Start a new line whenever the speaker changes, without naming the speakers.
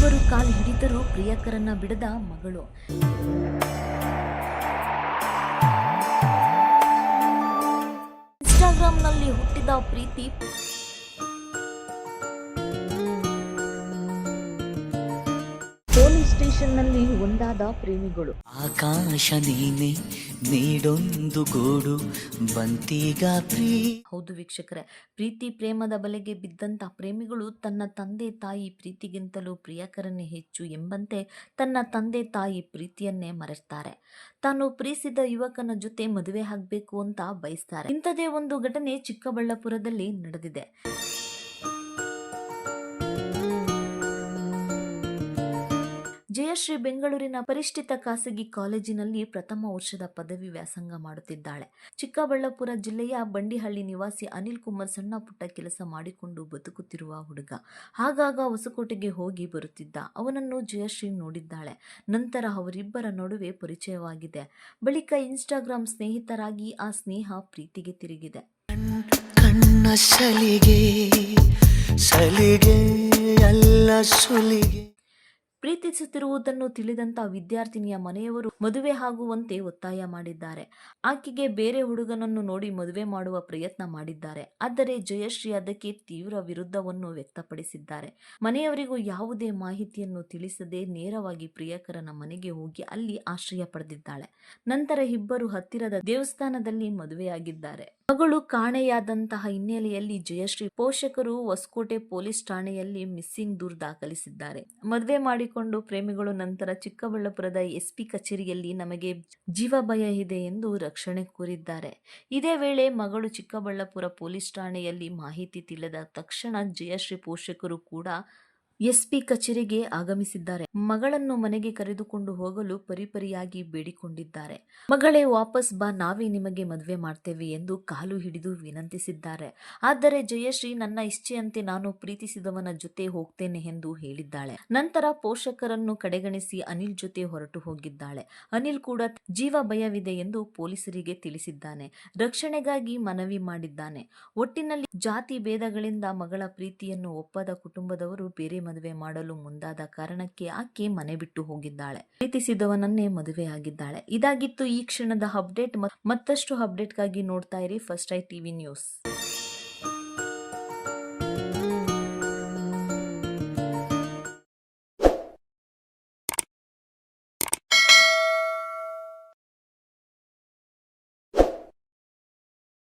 ಮನೆಯವರು ಕಾಲು ಹಿಡಿದರೂ ಪ್ರಿಯಕರನ್ನ ಬಿಡದ ಮಗಳು. ಇನ್ಸ್ಟಾಗ್ರಾಂನಲ್ಲಿ ಹುಟ್ಟಿದ ಪ್ರೀತಿ. ಪೊಲೀಸ್ ಸ್ಟೇಷನ್ನಲ್ಲಿ ಒಂದಾದ ಪ್ರೇಮಿಗಳು.
ಆಕಾಶ ನೀನೆ ನೀಡೊಂದು ಗೋಡು ಬಂತೀಗ ಪ್ರೀ.
ಹೌದು ವೀಕ್ಷಕರೇ ಪ್ರೀತಿ ಪ್ರೇಮದ ಬಲೆಗೆ ಬಿದ್ದಂತ ಪ್ರೇಮಿಗಳು ತನ್ನ ತಂದೆ ತಾಯಿ ಪ್ರೀತಿಗಿಂತಲೂ ಪ್ರಿಯಕರನ್ನೇ ಹೆಚ್ಚು ಎಂಬಂತೆ ತನ್ನ ತಂದೆ ತಾಯಿ ಪ್ರೀತಿಯನ್ನೇ ಮರೆಸ್ತಾರೆ. ತಾನು ಪ್ರೀತಿಸಿದ ಯುವಕನ ಜೊತೆ ಮದುವೆ ಆಗಬೇಕು ಅಂತ ಬಯಸ್ತಾರೆ. ಇಂಥದೇ ಒಂದು ಘಟನೆ ಚಿಕ್ಕಬಳ್ಳಾಪುರದಲ್ಲಿ ನಡೆದಿದೆ. ಜಯಶ್ರೀ ಬೆಂಗಳೂರಿನ ಪರಿಷ್ಠಿತ ಖಾಸಗಿ ಕಾಲೇಜಿನಲ್ಲಿ ಪ್ರಥಮ ವರ್ಷದ ಪದವಿ ವ್ಯಾಸಂಗ ಮಾಡುತ್ತಿದ್ದಾಳೆ. ಚಿಕ್ಕಬಳ್ಳಾಪುರ ಜಿಲ್ಲೆಯ ಬಂಡಿಹಳ್ಳಿ ನಿವಾಸಿ ಅನಿಲ್ ಕುಮಾರ್ ಸಣ್ಣ ಪುಟ್ಟ ಕೆಲಸ ಮಾಡಿಕೊಂಡು ಬದುಕುತ್ತಿರುವ ಹುಡುಗ. ಆಗಾಗ ಹೊಸಕೋಟೆಗೆ ಹೋಗಿ ಬರುತ್ತಿದ್ದ ಅವನನ್ನು ಜಯಶ್ರೀ ನೋಡಿದ್ದಾಳೆ. ನಂತರ ಅವರಿಬ್ಬರ ನಡುವೆ ಪರಿಚಯವಾಗಿದೆ. ಬಳಿಕ ಇನ್ಸ್ಟಾಗ್ರಾಂ ಸ್ನೇಹಿತರಾಗಿ ಆ ಸ್ನೇಹ ಪ್ರೀತಿಗೆ ತಿರುಗಿದೆ.
ಸಲಿಗೆ ಸಲಿಗೆ ಅಲ್ಲ ಸುಲಿಗೆ.
ಪ್ರೀತಿಸುತ್ತಿರುವುದನ್ನು ತಿಳಿದಂತ ವಿದ್ಯಾರ್ಥಿನಿಯ ಮನೆಯವರು ಮದುವೆ ಆಗುವಂತೆ ಒತ್ತಾಯ ಮಾಡಿದ್ದಾರೆ. ಆಕೆಗೆ ಬೇರೆ ಹುಡುಗನನ್ನು ನೋಡಿ ಮದುವೆ ಮಾಡುವ ಪ್ರಯತ್ನ ಮಾಡಿದ್ದಾರೆ. ಆದರೆ ಜಯಶ್ರೀ ಅದಕ್ಕೆ ತೀವ್ರ ವಿರುದ್ಧವನ್ನು ವ್ಯಕ್ತಪಡಿಸಿದ್ದಾರೆ. ಮನೆಯವರಿಗೂ ಯಾವುದೇ ಮಾಹಿತಿಯನ್ನು ತಿಳಿಸದೆ ನೇರವಾಗಿ ಪ್ರಿಯಕರನ ಮನೆಗೆ ಹೋಗಿ ಅಲ್ಲಿ ಆಶ್ರಯ ಪಡೆದಿದ್ದಾಳೆ. ನಂತರ ಇಬ್ಬರು ಹತ್ತಿರದ ದೇವಸ್ಥಾನದಲ್ಲಿ ಮದುವೆಯಾಗಿದ್ದಾರೆ. ಮಗಳು ಕಾಣೆಯಾದಂತಹ ಹಿನ್ನೆಲೆಯಲ್ಲಿ ಜಯಶ್ರೀ ಪೋಷಕರು ಹೊಸಕೋಟೆ ಪೊಲೀಸ್ ಠಾಣೆಯಲ್ಲಿ ಮಿಸ್ಸಿಂಗ್ ದೂರು ದಾಖಲಿಸಿದ್ದಾರೆ. ಮದುವೆ ಮಾಡಿಕೊಂಡು ಪ್ರೇಮಿಗಳು ನಂತರ ಚಿಕ್ಕಬಳ್ಳಾಪುರದ ಎಸ್ಪಿ ಕಚೇರಿಯಲ್ಲಿ ನಮಗೆ ಜೀವ ಭಯ ಇದೆ ಎಂದು ರಕ್ಷಣೆ ಕೋರಿದ್ದಾರೆ. ಇದೇ ವೇಳೆ ಮಗಳು ಚಿಕ್ಕಬಳ್ಳಾಪುರ ಪೊಲೀಸ್ ಠಾಣೆಯಲ್ಲಿ ಮಾಹಿತಿ ತಿಳಿದ ತಕ್ಷಣ ಜಯಶ್ರೀ ಪೋಷಕರು ಕೂಡ ಎಸ್ಪಿ ಕಚೇರಿಗೆ ಆಗಮಿಸಿದ್ದಾರೆ. ಮಗಳನ್ನು ಮನೆಗೆ ಕರೆದುಕೊಂಡು ಹೋಗಲು ಪರಿಪರಿಯಾಗಿ ಬೇಡಿಕೊಂಡಿದ್ದಾರೆ. ಮಗಳೇ, ವಾಪಸ್ ಬಾ, ನಾವೇ ನಿಮಗೆ ಮದುವೆ ಮಾಡ್ತೇವೆ ಎಂದು ಕಾಲು ಹಿಡಿದು ವಿನಂತಿಸಿದ್ದಾರೆ. ಆದರೆ ಜಯಶ್ರೀ, ನನ್ನ ಇಚ್ಛೆಯಂತೆ ನಾನು ಪ್ರೀತಿಸಿದವನ ಜೊತೆ ಹೋಗ್ತೇನೆ ಎಂದು ಹೇಳಿದ್ದಾಳೆ. ನಂತರ ಪೋಷಕರನ್ನು ಕಡೆಗಣಿಸಿ ಅನಿಲ್ ಜೊತೆ ಹೊರಟು ಹೋಗಿದ್ದಾಳೆ. ಅನಿಲ್ ಕೂಡ ಜೀವ ಭಯವಿದೆ ಎಂದು ಪೊಲೀಸರಿಗೆ ತಿಳಿಸಿದ್ದಾನೆ. ರಕ್ಷಣೆಗಾಗಿ ಮನವಿ ಮಾಡಿದ್ದಾನೆ. ಒಟ್ಟಿನಲ್ಲಿ ಜಾತಿ ಭೇದಗಳಿಂದ ಮಗಳ ಪ್ರೀತಿಯನ್ನು ಒಪ್ಪದ ಕುಟುಂಬದವರು ಬೇರೆ ಮದುವೆ ಮಾಡಲು ಮುಂದಾದ ಕಾರಣಕ್ಕೆ ಆಕೆ ಮನೆ ಬಿಟ್ಟು ಹೋಗಿದ್ದಾಳೆ. ಪ್ರೀತಿಸಿದವನನ್ನೇ ಮದುವೆಯಾಗಿದ್ದಾಳೆ ಇದಾಗಿತ್ತು ಈ ಕ್ಷಣದ ಅಪ್ಡೇಟ್ ಮತ್ತಷ್ಟು ಅಪ್ಡೇಟ್ಗಾಗಿ ನೋಡ್ತಾ ಇರಿ ಫಸ್ಟ್ ಐ ಟಿವಿ ನ್ಯೂಸ್.